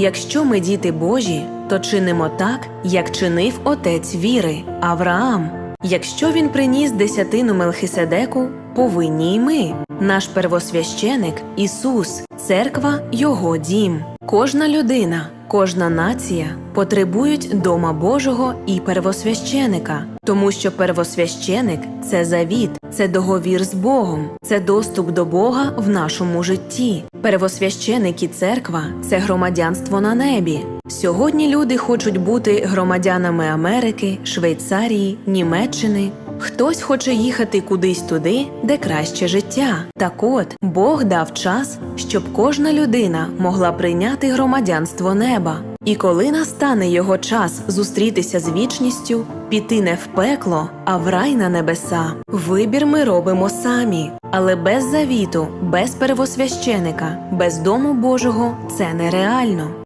Якщо ми діти Божі, то чинимо так, як чинив отець віри Авраам. Якщо він приніс десятину Мелхиседеку, повинні й ми. Наш первосвященик Ісус, церква Його дім. Кожна людина, кожна нація потребують дома Божого і первосвященика, тому що первосвященик це завіт, це договір з Богом, це доступ до Бога в нашому житті. Первосвященик і церква це громадянство на небі. Сьогодні люди хочуть бути громадянами Америки, Швейцарії, Німеччини. Хтось хоче їхати кудись туди, де краще життя. Так от Бог дав час, щоб кожна людина могла прийняти громадянство неба. І коли настане його час зустрітися з вічністю, піти не в пекло, а в рай на небеса. Вибір ми робимо самі, але без завіту, без первосвященика, без дому Божого це нереально.